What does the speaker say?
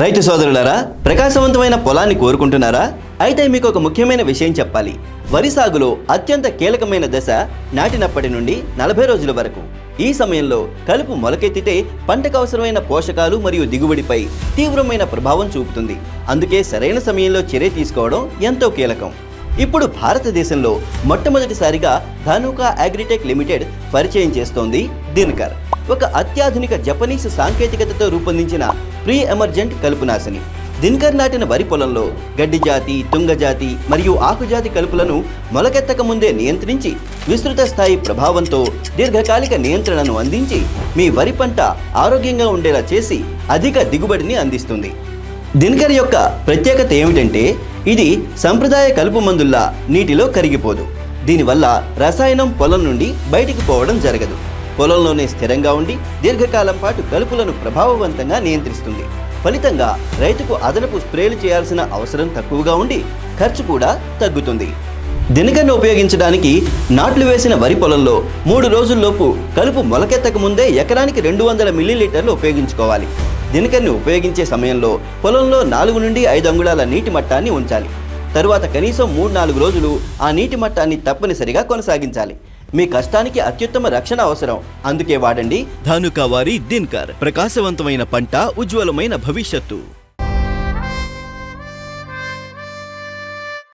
రైతు సోదరులారా ప్రకాశవంతమైన పొలాన్ని కోరుకుంటున్నారా? అయితే మీకు ఒక ముఖ్యమైన విషయం చెప్పాలి. వరి సాగులో అత్యంత కీలకమైన దశ నాటినప్పటి నుండి నలభై రోజుల వరకు. ఈ సమయంలో కలుపు మొలకెత్తితే పంటకు అవసరమైన పోషకాలు మరియు దిగుబడిపై తీవ్రమైన ప్రభావం చూపుతుంది. అందుకే సరైన సమయంలో చర్య తీసుకోవడం ఎంతో కీలకం. ఇప్పుడు భారతదేశంలో మొట్టమొదటిసారిగా ధానుకా అగ్రిటెక్ లిమిటెడ్ పరిచయం చేస్తోంది దినకర్. ఒక అత్యాధునిక జపనీస్ సాంకేతికతతో రూపొందించిన ప్రీ ఎమర్జెంట్ కలుపునాశిని. దినకర్ నాటిన వరి పొలంలో గడ్డి జాతి తుంగ జాతి మరియు ఆకుజాతి కలుపులను మొలకెత్తక ముందే నియంత్రించి విస్తృత స్థాయి ప్రభావంతో దీర్ఘకాలిక నియంత్రణను అందించి మీ వరి పంట ఆరోగ్యంగా ఉండేలా చేసి అధిక దిగుబడిని అందిస్తుంది. దినకర్ యొక్క ప్రత్యేకత ఏమిటంటే ఇది సంప్రదాయ కలుపు మందుల్లా నీటిలో కరిగిపోదు. దీనివల్ల రసాయనం పొలం నుండి బయటికి పోవడం జరగదు. పొలంలోనే స్థిరంగా ఉండి దీర్ఘకాలం పాటు కలుపులను ప్రభావవంతంగా నియంత్రిస్తుంది. ఫలితంగా రైతుకు అదనపు స్ప్రేలు చేయాల్సిన అవసరం తక్కువగా ఉండి ఖర్చు కూడా తగ్గుతుంది. దినకర్ను ఉపయోగించడానికి నాట్లు వేసిన వరి పొలంలో మూడు రోజుల్లోపు కలుపు మొలకెత్తక ముందే ఎకరానికి రెండు వందల మిల్లీలీటర్లు ఉపయోగించుకోవాలి. దినకన్ను ఉపయోగించే సమయంలో పొలంలో నాలుగు నుండి ఐదు అంగుళాల నీటి మట్టాన్ని ఉంచాలి. తరువాత కనీసం మూడు నాలుగు రోజులు ఆ నీటి మట్టాన్ని తప్పనిసరిగా కొనసాగించాలి. మీ కష్టానికి అత్యుత్తమ రక్షణ అవసరం. అందుకే వాడండి. ధానుకా వారి దిన్కర్. ప్రకాశవంతమైన పంట ఉజ్వలమైన భవిష్యత్తు.